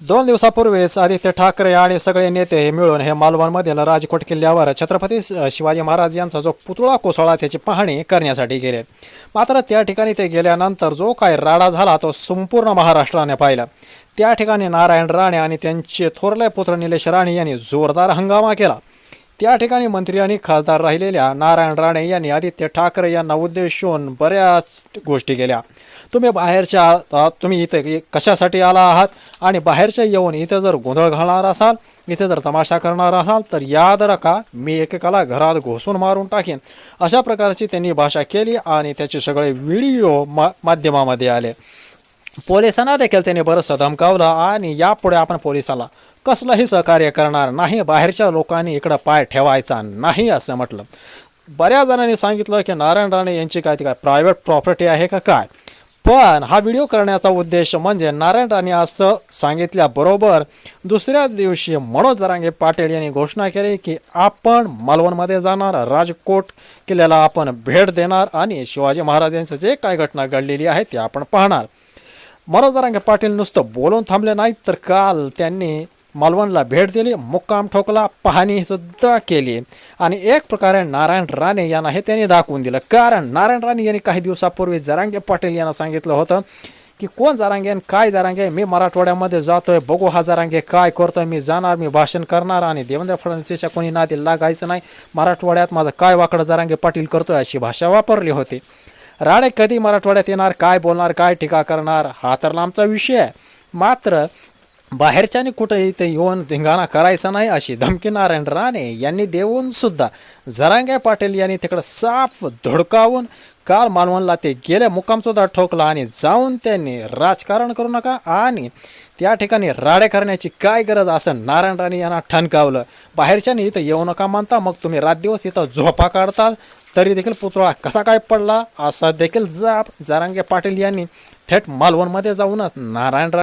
दोन दिवसापूर्वीच आदित्य ठाकरे आणि सगळे नेते हे मिळून हे मालवणमधील राजकोट किल्ल्यावर छत्रपती शिवाजी महाराज यांचा जो पुतळा कोसळला त्याची पाहणी करण्यासाठी गेले. मात्र त्या ठिकाणी ते गेल्यानंतर जो काय राडा झाला तो संपूर्ण महाराष्ट्राने पाहिला. त्या ठिकाणी नारायण राणे आणि त्यांचे थोरले पुत्र निलेश राणे यांनी जोरदार हंगामा केला. त्या ठिकाणी मंत्री आणि खासदार राहिलेल्या नारायण राणे यांनी आदित्य ठाकरे यांना उद्देशून बऱ्याच गोष्टी केल्या. तुम्ही बाहेरच्या तुम्ही इथे कशासाठी आला आहात? आणि बाहेरच्या येऊन इथे जर गोंधळ घालणार असाल इथे जर तमाशा करणार असाल तर याद रका मी एकेकाला घरात घुसून मारून टाकेन. अशा प्रकारची त्यांनी भाषा केली आणि त्याचे सगळे व्हिडिओ मा माध्यमामध्ये आले. पोलिसांना देखील त्यांनी बरंच धमकावलं आणि यापुढे आपण पोलिसाला कसलंही सहकार्य करणार नाही बाहेरच्या लोकांनी इकडं पाय ठेवायचा नाही असं म्हटलं. बऱ्याच जणांनी सांगितलं की नारायण राणे यांची काय ती काय प्रायव्हेट प्रॉपर्टी आहे का काय? पण हा व्हिडिओ करण्याचा उद्देश म्हणजे नारायण राणे असं सांगितल्याबरोबर दुसऱ्या दिवशी मनोज जरांगे पाटील यांनी घोषणा केली की आपण मालवणमध्ये जाणार राजकोट किल्ल्याला आपण भेट देणार आणि शिवाजी महाराज यांचं जे काय घटना घडलेली आहे ते आपण पाहणार. मनोज पाटील नुसतं बोलून थांबले नाहीत तर काल त्यांनी मालवणला भेट दिली मुक्काम ठोकला पाहणीसुद्धा केली. आणि एक प्रकारे नारायण राणे यांना हे त्यांनी दाखवून दिलं. कारण नारायण राणे यांनी काही दिवसापूर्वी जरांगे पाटील यांना सांगितलं होतं की कोण जरांगे आणि काय जरांगे? मी मराठवाड्यामध्ये जातोय बघू हा जरांगे काय करतोय मी जाणार मी भाषण करणार आणि देवेंद्र फडणवीसच्या कोणी नादी लागायचं नाही. मराठवाड्यात माझं काय वाकडं जरांगे पाटील करतोय अशी भाषा वापरली होती. राणे कधी मराठवाड्यात येणार काय बोलणार काय टीका करणार हा तर लांबचा विषय आहे. मात्र बाहेरच्यानी कुठे इथे येऊन धिंगाणा करायचा नाही अशी धमकी नारायण राणे यांनी देऊन सुद्धा. जरांगे पाटील यांनी तिकडं साफ धुडकावून काल मालवणला ते गेले मुक्कामसुद्धा ठोकला आणि जाऊन त्यांनी राजकारण करू नका आणि त्या ठिकाणी राडे करण्याची काय गरज असं नारायण राणे यांना ठणकावलं. बाहेरच्यानी इथं येऊ नका म्हणता मग तुम्ही रात दिवस इथं झोपा काढता तरी देखील पुतळा कसा काय पडला? असा देखील जाप जारांगे पाटील यांनी थेट मालवणमध्ये जाऊनच नारायण